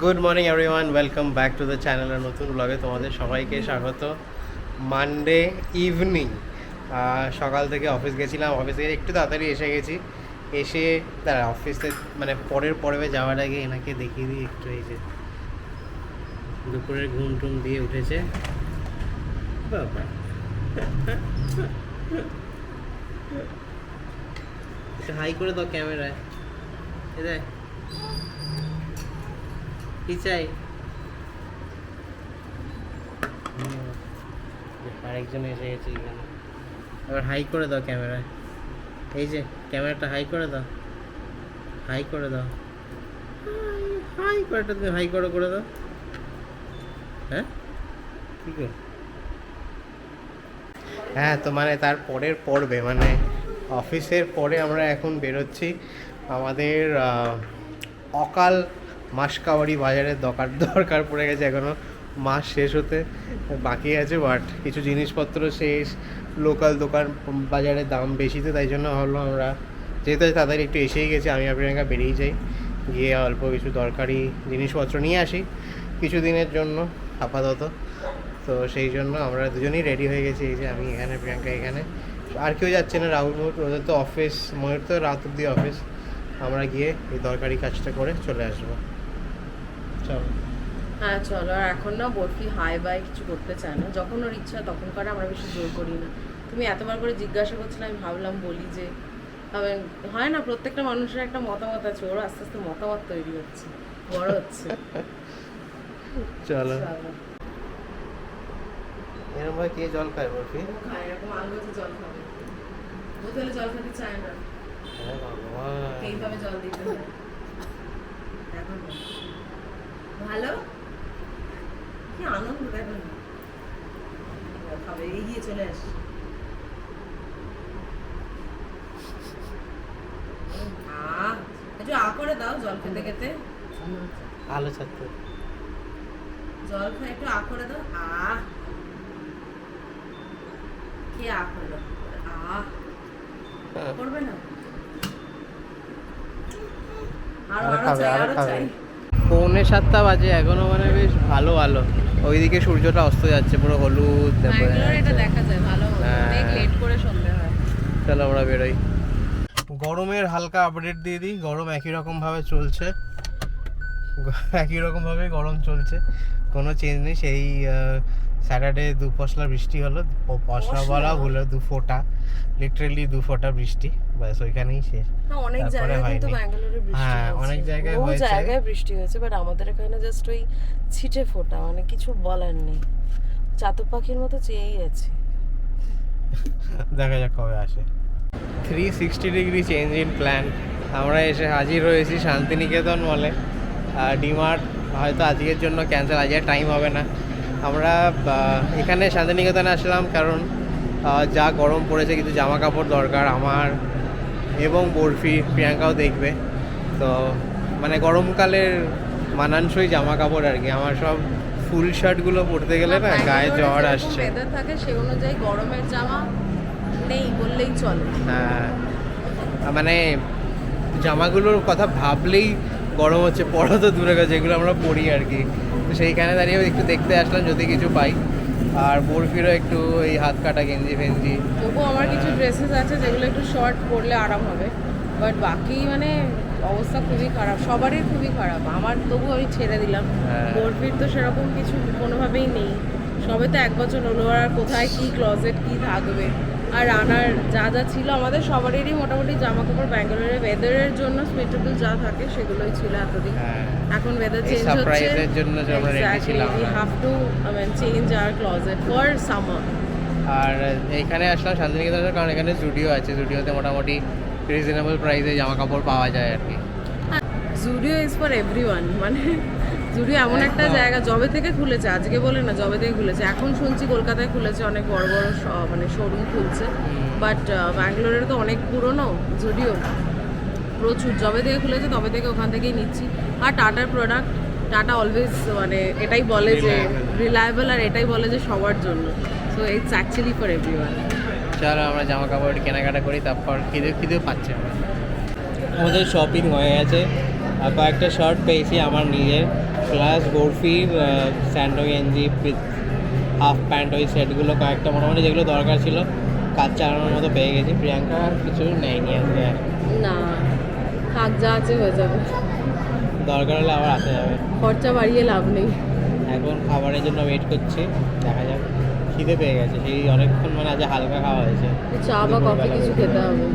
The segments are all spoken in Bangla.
Good morning everyone welcome back to the channel আর নতুন ব্লগে তোমাদের সবাইকে স্বাগত। মানডে ইভিনিং সকাল থেকে অফিস গেছিলাম। অফিস থেকে একটু তাড়াতাড়ি এসে গেছি। এসে তারা অফিসে মানে পরের পর্বে যাওয়ার আগে এনাকে দেখিয়ে দিই একটু এই যে। দুপুরের ঘুম টুম দিয়ে উঠেছে। হাই করে দাও ক্যামেরায়। এ দেখ। কি চাই? আরেকজন এসে গেছে এখানে। এবার হাই করে দাও ক্যামেরায় এই যে ক্যামেরাটা হাই করে দাও। হাই করে দাও। হাই করেটা তুমি হাই করে করে দাও। হ্যাঁ? কি করে? হ্যাঁ তো মানে তার পরের পর্বে মানে অফিসের পরে আমরা এখন বেরোচ্ছি। আমাদের অকাল মাসকাবাড়ি বাজারে দরকার দরকার পড়ে গেছে এখনও মাস শেষ হতে বাকি আছে বাট কিছু জিনিসপত্র শেষ। লোকাল দোকান বাজারে দাম বেশি তো, তাই জন্য ভাবলাম আমরা যেহেতু তাড়াতাড়ি একটু এসেই গেছি, আমি আপনার বেরিয়ে যাই। গিয়ে অল্প কিছু দরকারি জিনিসপত্র নিয়ে আসি কিছু দিনের জন্য, আপাতত। তো সেই জন্য আমরা দুজনেই রেডি হয়ে গেছি, এই যে আমি এখানে, প্রিয়াঙ্কা এখানে। আর কেউ যাচ্ছে না, রাহুল ওদের তো অফিস ময়ূর তো রাত অব্দি অফিস আমরা গিয়ে এই দরকারি কাজটা করে চলে আসব। চলো। হ্যাঁ চলো। আর এখন না বরফি হাই বাই কিছু করতে চায় না। যখন ওর ইচ্ছা তখন করে আমরা বেশি জোর করি না। তুমি এতবার করে জিজ্ঞাসা করছিলে আমি ভাবলাম বলি যে তবে হয় না প্রত্যেকটা মানুষের একটা মতামত আছে। ওর আস্তে আস্তে মতামত তৈরি হচ্ছে বড় হচ্ছে। চলো। এরকম ভাবে কে জল খায় খায় এরকম আলগোছে জল খাবে। বোতলে জল খেতে চায় না। হ্যাঁ এইভাবে জল দিতে হয়? দেখো না। ভালো? কি আনন্দ দেখো খাবে এগিয়ে চলে আস। একটু আ করে দাও জল খেতে খেতে। আলো ছাড়তে। জল খাই একটু আ করে দাও। আ। কে আ আ। করবে না? আরও আরও চাই আরও চাই। পৌনে সাতটা বাজে এখনও মানে বেশ ভালো আলো। ওইদিকে সূর্যটা অস্ত যাচ্ছে পুরো হলুদ তারপরে ভালো। হ্যাঁ। অনেক লেট করে সন্ধে হয়। চলো আমরা বেরোই। গরমের হালকা আপডেট দিয়ে দিই গরম একই রকম ভাবে চলছে। একই রকম ভাবে গরম চলছে কোনো চেঞ্জ নেই। সেই স্যাটারডে দু পশলা বৃষ্টি হলো পশলা? বলা ভুলে দু ফোঁটা। লিটারেলি দু ফোঁটা বৃষ্টি ব্যাস ওইখানেই শেষ। অনেক জায়গায় কিন্তু ব্যাঙ্গালোরে বৃষ্টি হ্যাঁ, অনেক জায়গায় হয়েছে। জায়গায় বৃষ্টি হয়েছে বাট আমাদের এখানে জাস্ট ওই ছিটে ফোটা মানে কিছু বলার নেই। চাতক পাখির মতো চেয়েই আছে। দেখা যাক কবে আসে। Three sixty degree change in plan আমরা এসে হাজির হয়েছি শান্তিনিকেতন মলে ডিমার্ট হয়তো আজকের জন্য ক্যান্সেল আজকে টাইম হবে না। আমরা এখানে শান্তিনিকেতনে আসলাম কারণ যা গরম পড়েছে কিছু জামা কাপড় দরকার আমার এবং বরফি প্রিয়াঙ্কাও দেখবে। তো মানে গরমকালের মানানসই জামা কাপড় আর কি। আমার সব ফুল শার্টগুলো পরতে গেলে না গায়ে জ্বর আসছে। ওয়েদার থাকে সেই অনুযায়ী গরমের জামা নেই বললেই চলে। হ্যাঁ। মানে জামাগুলোর কথা ভাবলেই গরম হচ্ছে পড়া তো দূরে গেছে যেগুলো আমরা পরি আর কি। তো সেইখানে দাঁড়িয়ে একটু দেখতে আসলাম যদি কিছু পাই। আর বরফিরও একটু এই হাত কাটা গেঞ্জি ফেঞ্জি। তবুও আমার কিছু ড্রেসেস আছে যেগুলো একটু শর্ট পরলে আরাম হবে। বাট বাকি মানে অবস্থা খুবই খারাপ সবারই খুবই খারাপ। আমার তবু আমি ছেড়ে দিলাম। হ্যাঁ। বরফির তো সেরকম কিছু কোনোভাবেই নেই। সবে তো এক বছর হলো আর কোথায় কি ক্লজেট কি থাকবে? আর রানার যা যা ছিল আমাদের সবারই মোটামুটি জামা কাপড় ব্যাঙ্গালোরের ওয়েদারের জন্য সুইটেবল যা থাকে সেগুলোই ছিল এতদিন। হ্যাঁ। এখন ওয়েদার চেঞ্জ হচ্ছে। সারপ্রাইজের জন্য যে আমরা রেডি ছিলাম we have to I mean change our closet for summer আর এখানে আসলাম শান্তিনিকেতনের কারণ এখানে স্টুডিও আছে। স্টুডিওতে মোটামুটি রিজনেবল প্রাইসে জামা কাপড় পাওয়া যায় আর কি। জুডিও ইজ ফর এভরিওয়ান মানে জুডিও এমন একটা জায়গা জবে থেকে খুলেছে আজকে বলে না জবে থেকে খুলেছে। এখন শুনছি কলকাতায় খুলেছে অনেক বড় বড় শ- মানে শোরুম খুলছে। বাট ব্যাঙ্গালোরের তো অনেক পুরনো জুডিও প্রচুর জবে থেকে খুলেছে তবে থেকে ওখান থেকেই নিচ্ছি। আর টাটার প্রোডাক্ট টাটা অলওয়েজ মানে এটাই বলে যে. রিলায়েবল আর এটাই বলে যে সবার জন্য। So it's actually for everyone চলো আমরা জামা কাপড় কেনাকাটা করি তারপর খিদে খিদেও পাচ্ছে আমাদের। শপিং হয়ে গেছে। আর কয়েকটা শার্ট পেয়েছি আমার নিজের। প্লাস বরফির স্যান্ডো গেঞ্জি উইথ হাফ প্যান্ট ওই সেটগুলো কয়েকটা মোটামুটি যেগুলো দরকার ছিল কাজ চালানোর মতো পেয়ে গেছি। প্রিয়াঙ্কা আর কিছু নেয়নি আজকে। আর। না থাক যা আছে হয়ে যাবে। দরকার হলে আবার আসা যাবে। খরচা বাড়িয়ে লাভ নেই। এখন খাবারের জন্য ওয়েট করছি দেখা যাক। খিদে পেয়ে গেছে সেই অনেকক্ষণ মানে আজ হালকা খাওয়া হয়েছে। চা বা কফি কিছু খেতে হবে।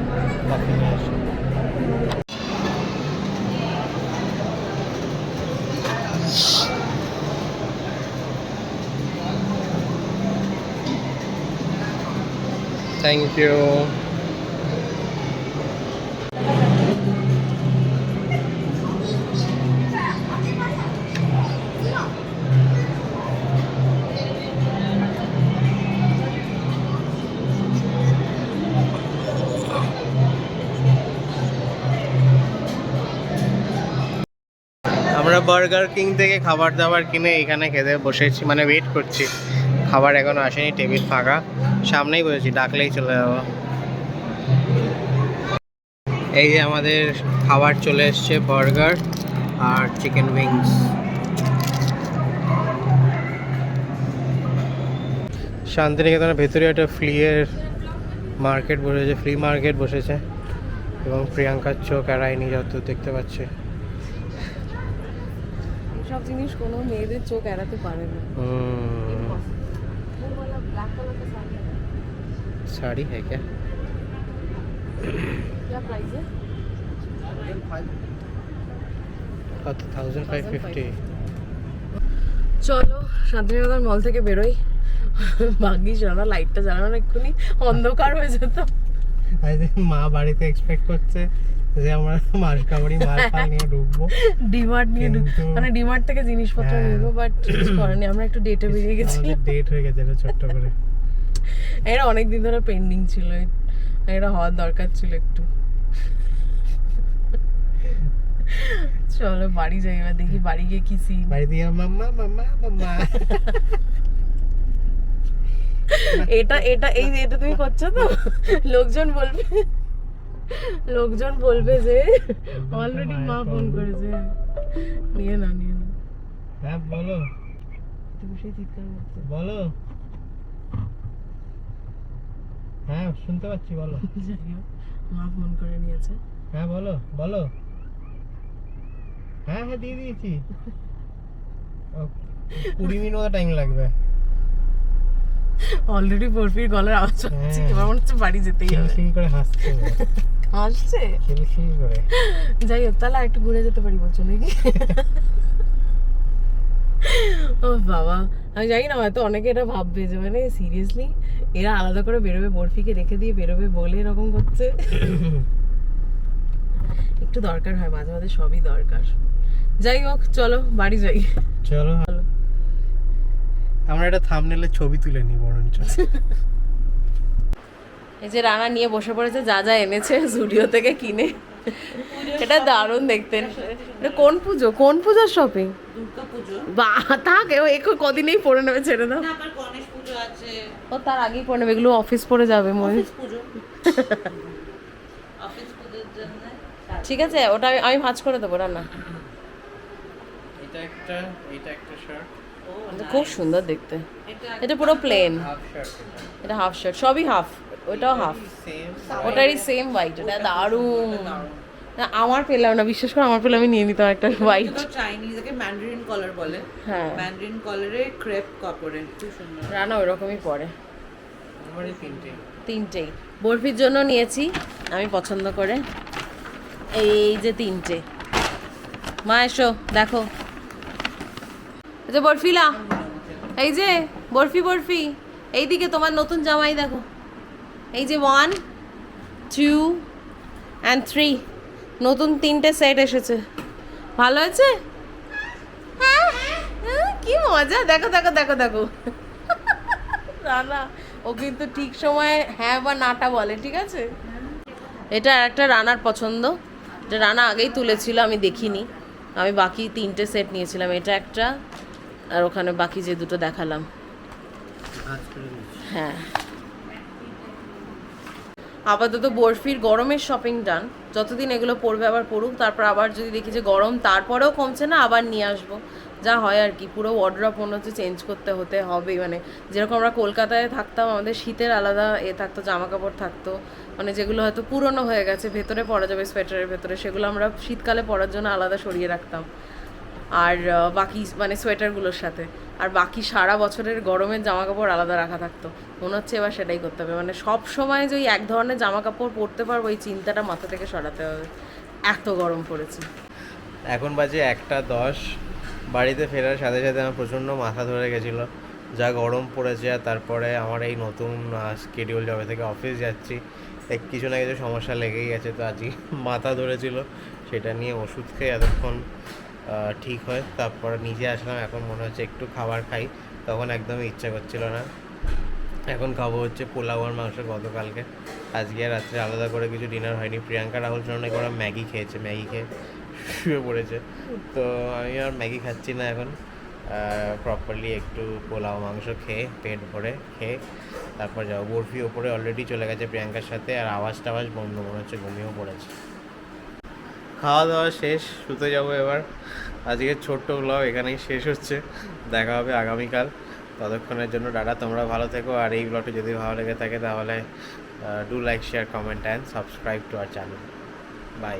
থ্যাংক ইউ আমরা বার্গার কিং থেকে খাবার দাবার কিনে এখানে খেতে বসেছি মানে ওয়েট করছি। খাবার এখনও আসেনি টেবিল ফাঁকা। সামনেই বসেছি ডাকলেই চলে যাব। এই যে আমাদের খাবার চলে এসছে বার্গার আর চিকেন উইংস শান্তিনিকেতনের ভেতরে একটা ফ্লিয়ের মার্কেট বসেছে ফ্লি মার্কেট বসেছে। এবং প্রিয়াঙ্কার চোখ এড়ায়নি যত দেখতে পাচ্ছে। সব জিনিস কোনো মেয়েদের চোখ এড়াতে পারে না। साड़ी है क्या थाउजेंड फाइव फिफ्टी চলো শান্তিনিকেতন মল থেকে বেরোই ভাগ্যিস না লাইটটা জ্বালানো না এক্ষুনি অন্ধকার হয়ে যেত মা বাড়িতে এক্সপেক্ট করছে যে আমরা মাস মাল ফাল নিয়ে ঢুকবো। ডিমার্ট নিয়ে মানে ডিমার্ট থেকে জিনিসপত্র হ্যাঁ। নিবো বাট কিছু আমরা একটু ডেটে বেরিয়ে গেছি। ডেট হয়ে গেছে এটা ছোট্ট করে। এটা অনেক দিন ধরে পেন্ডিং ছিল। এটা হওয়ার দরকার ছিল একটু। চলো বাড়ি যাই এবার দেখি বাড়ি গিয়ে কি সিন বাড়িতে গিয়ে মাম্মা মাম্মা মাম্মা এটা এটা এই যে এটা তুমি করছ তো? লোকজন বলবে। লোকজন বলবে যে অলরেডি মা ফোন করেছে। নিয়ে না নিয়ে না হ্যাঁ বলো। সেই চিৎকার করছে। বলো। হ্যাঁ শুনতে পাচ্ছি বলো। মা ফোন করে নিয়েছে। হ্যাঁ বলো বলো। হ্যাঁ হ্যাঁ দিয়ে দিয়েছি। কুড়ি মিনিট মতো টাইম লাগবে। অলরেডি বরফির গলার আওয়াজ হচ্ছে হ্যাঁ। এবার মনে হচ্ছে বাড়ি যেতেই হবে। খিলখিল করে হাসছে। করে। যাই হোক তাহলে একটু ঘুরে যেতে পারি বলছো নাকি? ও বাবা আমি জানি না হয়তো অনেকে এটা ভাববে যে মানে সিরিয়াসলি এরা আলাদা করে বেরোবে বরফিকে রেখে দিয়ে বেরোবে বলে এরকম করছে? একটু দরকার হয় মাঝে মাঝে সবই দরকার। যাই হোক চলো বাড়ি যাই। চলো। আমরা একটা থামনেলে ছবি তুলে নিই বরঞ্চ। এই যে রানা নিয়ে বসে পড়েছে যা যা এনেছে জুডিও থেকে কিনে। এটা দারুণ দেখতে। এটা কোন পুজো? কোন পূজার শপিং বা থাক ও একটু কদিনেই পরে নেবে ছেড়ে দাও। আবার গণেশ পুজো আছে। ও তার আগেই পরে নেবে এগুলো অফিস পরে যাবে মনে অফিস পুজো। অফিস পুজোর জন্য ঠিক আছে ওটা আমি আমি ভাঁজ করে দেবো রান্না এটা একটা এটা একটা শার্ট খুব সুন্দর দেখতে। এটা এটা পুরো প্লেন এটা হাফ শার্ট সবই হাফ ওটাও হাফ ওটারই সেম হোয়াইট এটা দারুণ। না আমার পেলাম না বিশেষ করে আমার পেলে আমি নিয়ে নিতাম একটা হোয়াইট চাইনিজ একে ম্যান্ডারিন কলার বলে। হ্যাঁ। ম্যান্ডারিন কলারে ক্রেপ কাপড়ে খুব সুন্দর। রানা ওরকমই পরে। আমারই তিনটে। তিনটেই বরফির জন্য নিয়েছি আমি পছন্দ করে। এই যে তিনটে। মা এসো দেখো। এই যে বরফিলা এই যে বরফি বরফি। এইদিকে তোমার নতুন জামাই দেখো। এই যে ওয়ান টু অ্যান্ড থ্রি নতুন তিনটে সেট এসেছে। ভালো হয়েছে? হ্যাঁ, হ্যাঁ, কি মজা। দেখো দেখো দেখো দেখো। না না ও কিন্তু ঠিক সময়ে হ্যাঁ বা নাটা বলে ঠিক আছে? এটা একটা রানার পছন্দ। এটা রানা আগেই তুলেছিল আমি দেখিনি। আমি বাকি তিনটে সেট নিয়েছিলাম। এটা একটা আর ওখানে বাকি যে দুটো দেখালাম। হ্যাঁ। আপাতত বরফির গরমের শপিং ডান যতদিন এগুলো পড়বে আবার পড়ুক, তারপর আবার যদি দেখি যে গরম, তারপরেও কমছে না, আবার নিয়ে আসব। যা হয় আর কি, পুরো ওয়ার্ড্রপ মনে হচ্ছে চেঞ্জ করতে হতে হবে মানে যেরকম আমরা কলকাতায় থাকতাম, আমাদের শীতের আলাদা এ থাকতো জামা কাপড় থাকতো। মানে যেগুলো হয়তো পুরনো হয়ে গেছে, ভেতরে পরা যাবে সোয়েটারের ভেতরে, সেগুলো আমরা শীতকালে পরার জন্য আলাদা সরিয়ে রাখতাম। আর বাকি মানে সোয়েটারগুলোর সাথে। আর বাকি সারা বছরের গরমের জামা কাপড় আলাদা রাখা থাকতো। মনে হচ্ছে এবার সেটাই করতে হবে। মানে সব সময় যে এক ধরনের জামা কাপড় পরতে পারব, এই চিন্তাটা মাথা থেকে সরাতে হবে। এত গরম পড়েছে। এখন বাজে একটা দশ। বাড়িতে ফেরার সাথে সাথে আমার প্রচণ্ড মাথা ধরে গেছিল। যা গরম পড়েছে আর তারপরে আমার এই নতুন স্কেডিউল যবে থেকে অফিস যাচ্ছি। এক কিছু না কিছু সমস্যা লেগেই গেছে তো আজকে মাথা ধরেছিল। সেটা নিয়ে ওষুধ খেয়ে এতক্ষণ ঠিক হয়। তারপরে নিজে আসলাম, এখন মনে হচ্ছে একটু খাবার খাই। তখন একদমই ইচ্ছা করছিল না। এখন খাব হচ্ছে পোলাও আর মাংস গতকালকে। আজকে রাত্রে আলাদা করে কিছু ডিনার হয়নি। প্রিয়াঙ্কা, রাহুল জন্য ওরা ম্যাগি খেয়েছে। ম্যাগি খেয়ে শুয়ে পড়েছে। তো আমি আর ম্যাগি খাচ্ছি না এখন। প্রপারলি একটু পোলাও, মাংস খেয়ে, পেট ভরে খেয়ে তারপর যাব। বরফি ওপরে অলরেডি চলে গেছে প্রিয়াঙ্কার সাথে আর আওয়াজ টাওয়াজ বন্ধ, মনে হচ্ছে ঘুমিয়েও পড়েছে। খাওয়া দাওয়া শেষ, শুতে যাব এবার। আজকের ছোট্ট ব্লগ এখানেই শেষ হচ্ছে। দেখা হবে আগামীকাল। ততক্ষণের জন্য ডাটা তোমরা ভালো থেকো। আর এই ব্লগটি যদি ভালো লেগে থাকে তাহলে do like share comment and subscribe to our channel bye